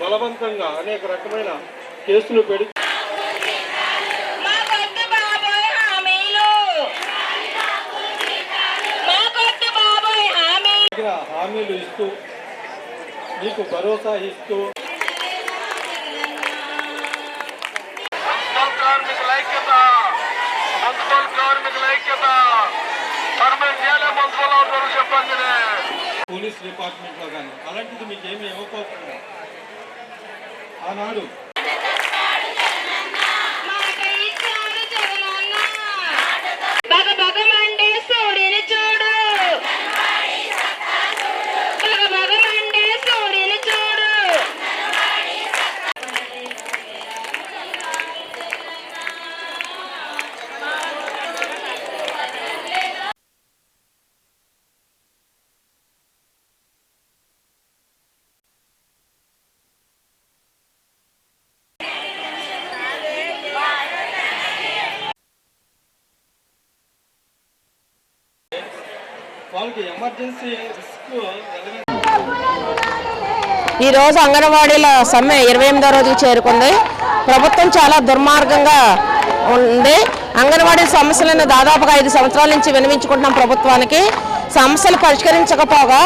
బలవంతంగా అనేక రకమైన కేసులు పెడి హామీలు. మాకొద్దు బాబోయ్ హామీలు. తగిన హామీలు ఇస్తూ మీకు భరోసా ఇస్తూ కార్మికుల ఐక్యత మున్సిపల్ కార్మికుల ఐక్యత పోలీస్ డిపార్ట్మెంట్లో కానీ అలాంటిది మీకు ఏమి ఇవ్వకోకుండా ఆనాడు. వాళ్ళకి ఎమర్జెన్సీ రిస్క్ ఈ రోజు అంగన్వాడీల సమ్మె ఇరవై ఎనిమిదో రోజుకు చేరుకుంది. ప్రభుత్వం చాలా దుర్మార్గంగా ఉంది. అంగన్వాడీ సమస్యలను దాదాపుగా ఐదు సంవత్సరాల నుంచి వినిపించుకుంటున్నాం ప్రభుత్వానికి. సమస్యలు పరిష్కరించకపోగా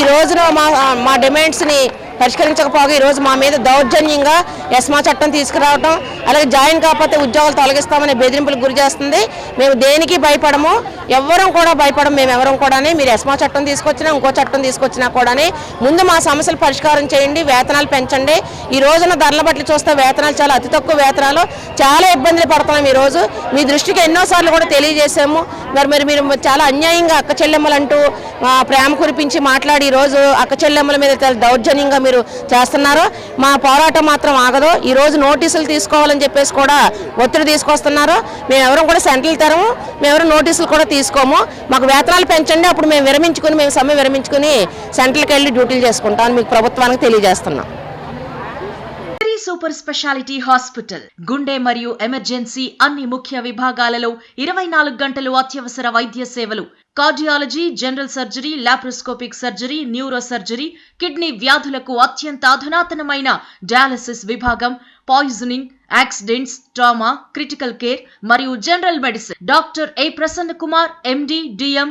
ఈ రోజున మా మా డిమాండ్స్ని పరిష్కరించకపోగా ఈ రోజు మా మీద దౌర్జన్యంగా ఎస్మా చట్టం తీసుకురావడం అలాగే జాయిన్ కాకపోతే ఉద్యోగాలు తొలగిస్తామనే బెదిరింపులకు గురి చేస్తుంది. మేము దేనికి భయపడము? ఎవ్వరం కూడా భయపడము. మేము ఎవరం కూడా మీరు ఎస్మా చట్టం తీసుకొచ్చినా ఇంకో చట్టం తీసుకొచ్చినా కూడా ముందు మా సమస్యలు పరిష్కారం చేయండి వేతనాలు పెంచండి. ఈ రోజున ధరల బట్టి చూస్తే వేతనాలు చాలా అతి తక్కువ వేతనాలు. చాలా ఇబ్బందులు పడుతున్నాం ఈరోజు మీ దృష్టికి ఎన్నోసార్లు కూడా తెలియజేశాము. మరి మరి మీరు చాలా అన్యాయంగా అక్క చెల్లెమ్మలు అంటూ ప్రేమ కురిపించి మాట్లాడి ఈ రోజు అక్క చెల్లెమ్మల మీద చాలా దౌర్జన్యంగా మీరు చేస్తున్నారు మా పోరాటం మాత్రం ఆగదు. ఈరోజు నోటీసులు తీసుకోవాలని చెప్పేసి కూడా ఒత్తిడి తీసుకొస్తున్నారు. మేము కూడా సెంట్రల్ తరము మేము నోటీసులు కూడా తీసుకోము. మాకు వేతనాలు పెంచండి అప్పుడు మేము విరమించుకుని మేము సమ్మె విరమించుకుని సెంట్రల్కి వెళ్ళి డ్యూటీలు చేసుకుంటామని మీకు ప్రభుత్వానికి తెలియజేస్తున్నాం. సూపర్ స్పెషాలిటీ హాస్పిటల్ గుండె మరియు ఎమర్జెన్సీ అన్ని ముఖ్య విభాగాలలో ఇరవై నాలుగు గంటలు అత్యవసర వైద్య సేవలు. Cardiology general surgery laparoscopic surgery neuro surgery kidney వ్యాధులకు అత్యంత అధునాతనమైన డయాలసిస్ విభాగం poisoning accidents trauma critical care మరియు general medicine. Doctor A Prasanna Kumar MD DM